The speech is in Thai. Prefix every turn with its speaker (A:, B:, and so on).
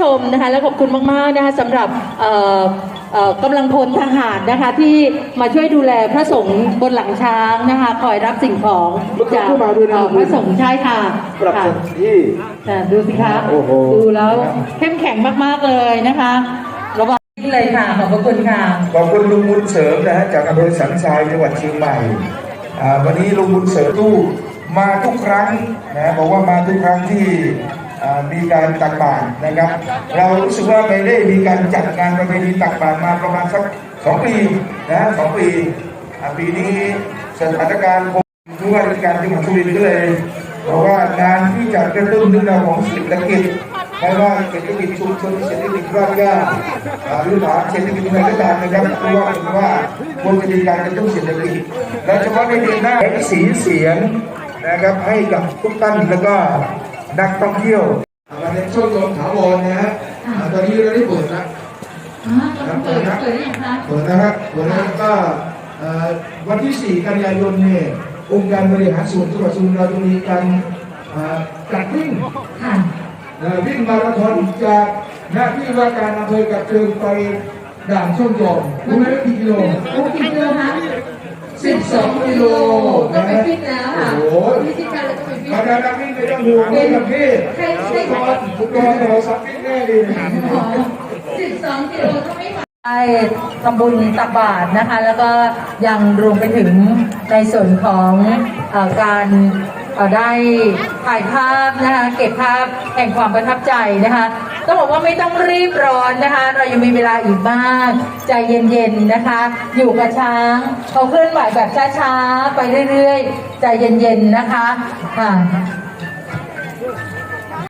A: ชมนะคะและขอบคุณมากๆนะคะสำหรับเอ่อเอ่อกำลังพลทหารนะคะที่มาช่วยดูแลพระสงฆ์บนหลังช้างนะคะคอยรับสิ่งของจาก
B: เข้ามาด้วยนะ
A: เอ่อพระสงฆ์ใช่ค่ะ
B: ปรับ
A: ค่ะ
B: สถานที่
A: แต่ดูสิคะ
B: โอ้โห
A: ดูแล้วเข้มแข็งมากๆเลยนะคะระวังเลยค่ะขอบพระคุณค่ะ
B: ขอบคุณลุงบุญเสริมนะฮะจากอำเภอสันทรายจังหวัดเชียงใหม่อ่าวันนี้ลุงบุญเสริมตู้มาทุกครั้งนะบอกว่ามาทุกครั้งที่อ่า มีการตักบาตรนะครับ เรารู้สึกว่าไม่ได้มีการจัดงานประเพณีตักบาตรมาประมาณสักสองปีนะสองปีอ่าปีนี้สถานการณ์โควิดผู้ว่าราชการจังหวัดสุรินทร์ก็เลยบอกว่างานที่จะกระตุ้นเรื่องราวของเศรษฐกิจไม่ว่าเศรษฐกิจชุมชนเศรษฐกิจรากหญ้าอ่าหรือฐาเศรษฐกิจอะไรก็ตามนะครับเพราะว่าเป็นว่าควรจะมีการกระตุ้นเศรษฐกิจและเฉพาะในเดือนหน้าเห็นสีเสียงนะครับให้กับทุกท่านแล้วก็ นักท่องเที่ยวมาในช่วงลมถาวรนะฮะอ่าตอนนี้เราได้เปิดแล้ว
A: เปิดเปิดหรือยังคะ
B: เปิดนะครับเปิดแล้วก็เอ่อวันที่ 4 กันยายนเนี่ยองค์การบริหารส่วนจังหวัดสุรินทร์เราจะมีการอ่าจัดวิ่ง
A: ค่ะ
B: เอ่อวิ่งมาราธอนจากหน้าที่ว่าการอำเภอกับเชิงไปด่านช่องจอมรู้ไหมว่ากี่กิโล
A: โอ้กี่กิโลคะ
B: 12กิโล
A: ต้องไปฟิตแล้วค่ะ
B: โอ้โห
A: วิธีการเราต้องไปฟิต
B: บรรดานักวิ่งไม่ต้องห่วงเลยกับพี่
A: ใครใคร
B: ทุกคนทุกคนขอสักวิ่งแน่ดีนะ
A: สิบสองกิโลต้องไม่ไหวได้ทำบุญตักบาตรนะคะ แล้วก็ยังรวมไปถึงในส่วนของเออการเอ่อได้ถ่ายภาพนะคะเก็บภาพแห่งความประทับใจนะคะ ต้องบอกว่าไม่ต้องรีบร้อนนะคะ เรายังมีเวลาอีกมากใจเย็นๆนะคะ อยู่กับช้างเขาเคลื่อนไหวแบบช้าๆไปเรื่อยๆใจเย็นๆนะคะค่ะ